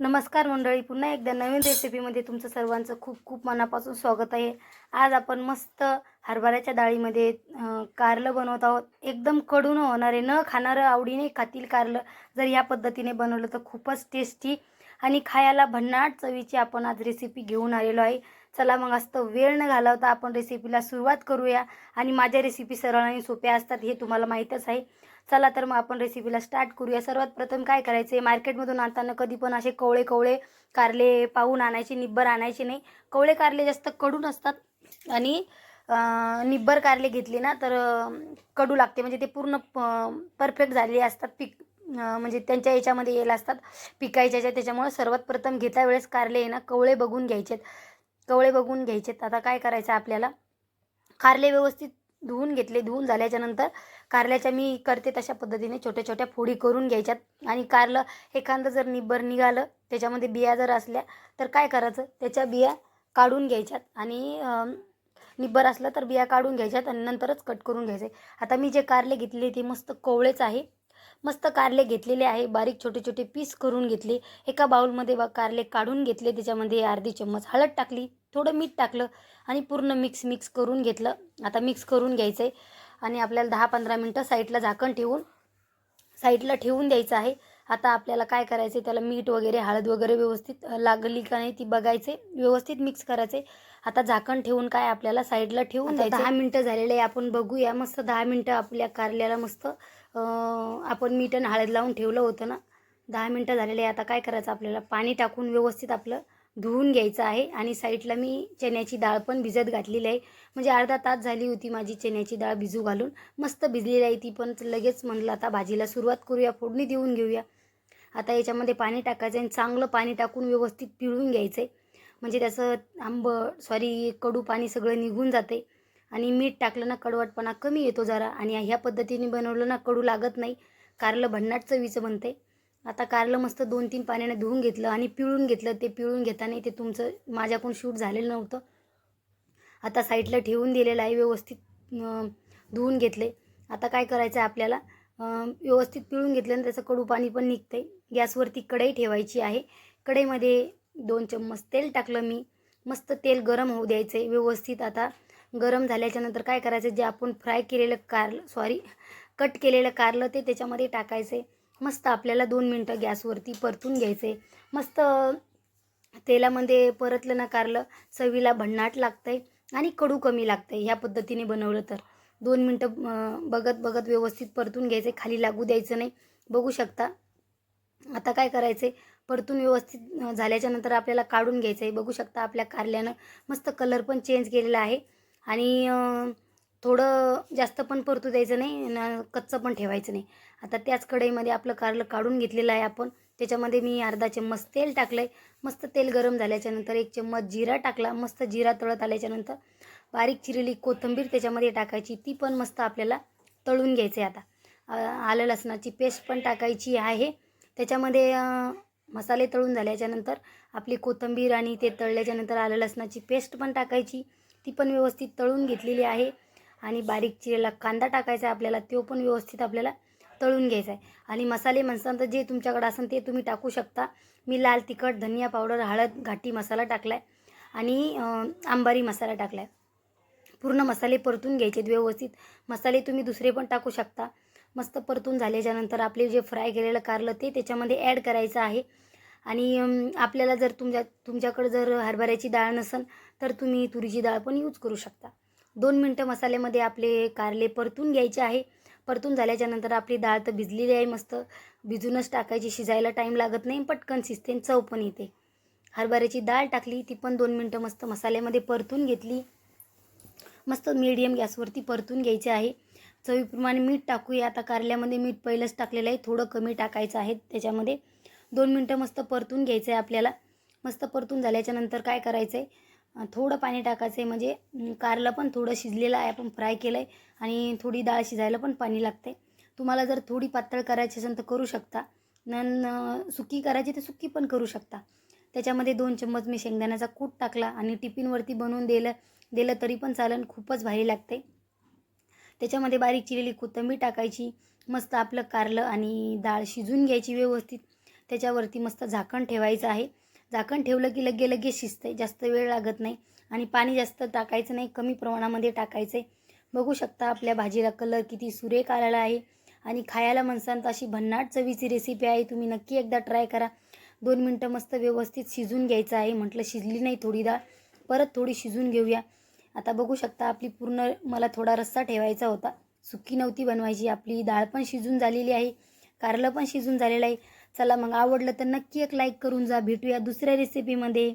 नमस्कार मंडळी पुन्हा एकदा नवीन रेसिपीमध्ये तुमचं सर्वांचं खूप खूप मनापासून स्वागत आहे. आज आपण मस्त हरभऱ्याच्या डाळीमध्ये कारलं बनवत आहोत. एकदम कडून होणारे न खाणारं आवडीने खातील कारलं जर या पद्धतीने बनवलं तर खूपच टेस्टी आणि खायला भन्नाट चवीची आपण आज रेसिपी घेऊन आलेलो आहे. चला मग असतं वेळ न घालवता आपण रेसिपीला सुरुवात करूया. आणि माझ्या रेसिपी सरळ आणि सोप्या असतात हे तुम्हाला माहीतच आहे. चला तर मग आपण रेसिपीला स्टार्ट करूया. सर्वात प्रथम काय करायचे मार्केटमधून आणताना कधी पण असे कवळे कवळे कारले पाहून आणायचे निब्बर आणायचे नाही. कवळे कारले जास्त कडून असतात आणि निब्बर कारले घेतले ना तर कडू लागते. म्हणजे ते पूर्ण परफेक्ट झालेले असतात. पीक म्हणजे त्यांच्या याच्यामध्ये येईल असतात. पिकायच्या याच्यात. त्याच्यामुळे सर्वात प्रथम घेता वेळेस कारले आहे ना कवळे बघून घ्यायचेत. कवळे बघून घ्यायचेत. आता काय करायचं आपल्याला? कारले व्यवस्थित धुवून घेतले धुवून झाल्याच्यानंतर कारल्याच्या मी करते तशा पद्धतीने छोट्या छोट्या फोडी करून घ्यायच्यात. आणि कारलं एखादं जर निब्बर निघालं त्याच्यामध्ये बिया जर असल्या तर काय करायचं? त्याच्या बिया काढून घ्यायच्यात आणि निब्बर असलं तर बिया काढून घ्यायच्यात आणि नंतरच कट करून घ्यायचे. आता मी जे कारले घेतले ते मस्त कोवळेच आहे. मस्त कारले घेतलेले आहे बारीक छोटे छोटे पीस करून घेतले. एका बाउलमध्ये बा कारले काढून घेतले त्याच्यामध्ये अर्धी चम्मच हळद टाकली थोडं मीठ टाकलं आणि पूर्ण मिक्स मिक्स करून घेतलं. आता मिक्स करून घ्यायचं आहे आणि आपल्याला दहा पंधरा मिनटं साईडला झाकण ठेवून साईडला ठेवून द्यायचं आहे. आता आपल्याला काय करायचं त्याला मीठ वगैरे हळद वगैरे व्यवस्थित लागली का नाही ती बघायचे व्यवस्थित मिक्स करायचे आता झाकण ठेवून काय आपल्याला साईडला ठेवून द्यायचं दहा मिनटं झालेले आहे आपण बघूया. मस्त दहा मिनटं आपल्या कारल्याला मस्त आपण मीठ आणि हळद लावून ठेवलं होतं ना. दहा मिनटं झालेले आहे. आता काय करायचं आपल्याला? पाणी टाकून व्यवस्थित आपलं धुवून घ्यायचं आहे आणि साईडला मी चण्याची डाळ पण भिजत घातलेली आहे. म्हणजे अर्धा तास झाली होती माझी चण्याची डाळ भिजू घालून. मस्त भिजलेली आहे ती पण. लगेच म्हणलं आता भाजीला सुरुवात करूया फोडणी देऊन घेऊया. आता याच्यामध्ये पाणी टाकायचं आणि चांगलं पाणी टाकून व्यवस्थित पिळून घ्यायचं आहे म्हणजे त्याचं आंब सॉरी कडू पाणी सगळं निघून जाते. आणि मीठ टाकलं ना कडवटपणा कमी येतो जरा. आणि ह्या पद्धतीने बनवलं ना कडू लागत नाही. कारलं भन्नाट चवीचं बनते आता कारलं मस्त दोन तीन पाण्याने धुवून घेतलं आणि पिळून घेतलं. ते पिळून घेताना ते तुमचं माझ्याकडून शूट झालेलं नव्हतं. आता साईडला ठेवून दिलेलं आहे व्यवस्थित धुवून घेतले आता काय करायचं आहे आपल्याला? व्यवस्थित पिळून घेतलं आणि त्याचं कडू पाणी पण निघतं आहे गॅसवरती कढई ठेवायची आहे. कढईमध्ये दोन चम्मच तेल टाकलं मी. मस्त तेल गरम होऊ द्यायचं आहे व्यवस्थित आता. गरम झाल्याच्यानंतर काय करायचं जे आपण फ्राय केलेलं कारलं सॉरी कट केलेलं कारलं ते त्याच्यामध्ये टाकायचं आहे मस्त आपल्याला दोन मिनटं गॅसवरती परतून घ्यायचे. मस्त तेलामध्ये परतलं ना कारलं चवीला भन्नाट लागतं आहे आणि कडू कमी लागतं आहे ह्या पद्धतीने बनवलं तर. दोन मिनटं बघत बघत व्यवस्थित परतून घ्यायचं आहे खाली लागू द्यायचं नाही. बघू शकता. आता काय करायचं? आहे परतून व्यवस्थित झाल्याच्यानंतर झाल्याच्यानंतर आपल्याला काढून घ्यायचं आहे बघू शकता आपल्या कारल्यानं मस्त कलर पण चेंज केलेला आहे. आणि थोडं जास्त पण परतू द्यायचं नाही न कच्चं पण ठेवायचं नाही. आता त्याच कढईमध्ये आपलं कारलं काढून घेतलेलं आहे आपण. त्याच्यामध्ये मी अर्धा चम्मच तेल टाकलं आहे मस्त तेल गरम झाल्याच्यानंतर एक चम्मच जिरा टाकला. मस्त जिरा तळत आल्याच्यानंतर बारीक चिरलेली कोथिंबीर त्याच्यामध्ये टाकायची. ती पण मस्त आपल्याला तळून घ्यायचं आहे आता आलं लसणाची पेस्ट पण टाकायची आहे. त्याच्यामध्ये मसाले तळून झाल्याच्यानंतर आपली कोथिंबीर आणि ते तळल्याच्यानंतर आलं लसणाची पेस्ट पण टाकायची. ती पण व्यवस्थित तळून घेतलेली आहे. आणि बारीक चिरेला कांदा टाकायचा आहे आपल्याला तो पण व्यवस्थित आपल्याला तळून घ्यायचा आहे. आणि मसाले म्हणताना जे तुमच्याकडे असेल ते तुम्ही टाकू शकता. मी लाल तिखट धनिया पावडर हळद घाटी मसाला टाकला आहे आणि आंबारी मसाला टाकला आहे पूर्ण मसाले परतून घ्यायचे आहेत व्यवस्थित. मसाले तुम्ही दुसरे पण टाकू शकता. मस्त परतून झाल्याच्यानंतर आपले जे फ्राय केलेलं कारलं ते त्याच्यामध्ये ॲड करायचं आहे. आणि आपल्याला जर तुमच्या तुमच्याकडं जर हरभऱ्याची डाळ नसेल तर तुम्ही तुरीची डाळ पण यूज करू शकता. दोन मिनटं मसाल्यामध्ये आपले कारले परतून घ्यायचे आहे. परतून झाल्याच्यानंतर आपली डाळ तर भिजलेली आहे मस्त. भिजूनच टाकायची शिजायला टाईम लागत नाही पटकन शिजते चव पण येते. हरभऱ्याची डाळ टाकली ती पण दोन मिनटं मस्त मसाल्यामध्ये परतून घेतली. मस्त मीडियम गॅसवरती परतून घ्यायचे आहे. चवीप्रमाणे मीठ टाकूया. आता कारल्यामध्ये मीठ पहिलंच टाकलेलं आहे. थोडं कमी टाकायचं आहे त्याच्यामध्ये. दोन मिनटं मस्त परतून घ्यायचं आहे आपल्याला. मस्त परतून झाल्याच्यानंतर काय करायचं आहे थोडं पाणी टाकायचं आहे म्हणजे कारलं पण थोडं शिजलेलं आहे. आपण फ्राय केलं आहे आणि थोडी डाळ शिजायला पण पाणी लागते तुम्हाला जर थोडी पातळ करायची असेल तर करू शकता. नन सुकी करायची तर सुकी पण करू शकता. त्याच्यामध्ये दोन चम्मच मी शेंगदाण्याचा कूट टाकला आणि टिफिनवरती बनवून दिलं दिलं तरी पण चालेल. खूपच भारी लागते त्याच्यामध्ये बारीक चिरलेली कोथिंबीर टाकायची. मस्त आपलं कारलं आणि डाळ शिजून घ्यायची व्यवस्थित. त्याच्यावरती मस्त झाकण ठेवायचं आहे. झाकण ठेवलं की लगे लगे शिजतं जास्त वेळ लागत नाही आणि पाणी जास्त टाकायचं नाही कमी प्रमाणामध्ये टाकायचं आहे बघू शकता आपल्या भाजीला कलर किती सुरेख आलेला आहे आणि खायला म्हणसान अशी भन्नाट चवीची रेसिपी आहे. तुम्ही नक्की एकदा ट्राय करा. दोन मिनटं मस्त व्यवस्थित शिजून घ्यायचं आहे. म्हटलं शिजली नाही थोडी डाळ परत थोडी शिजून घेऊया. आता बघू शकता आपली पूर्ण मला थोडा रस्सा ठेवायचा होता. सुकी नव्हती बनवायची. आपली डाळ पण शिजून झालेली आहे. कारलं पण शिजून झालेलं आहे. चला मग आवडलं तर नक्की एक लाईक करून जा. भेटूया दुसऱ्या रेसिपीमध्ये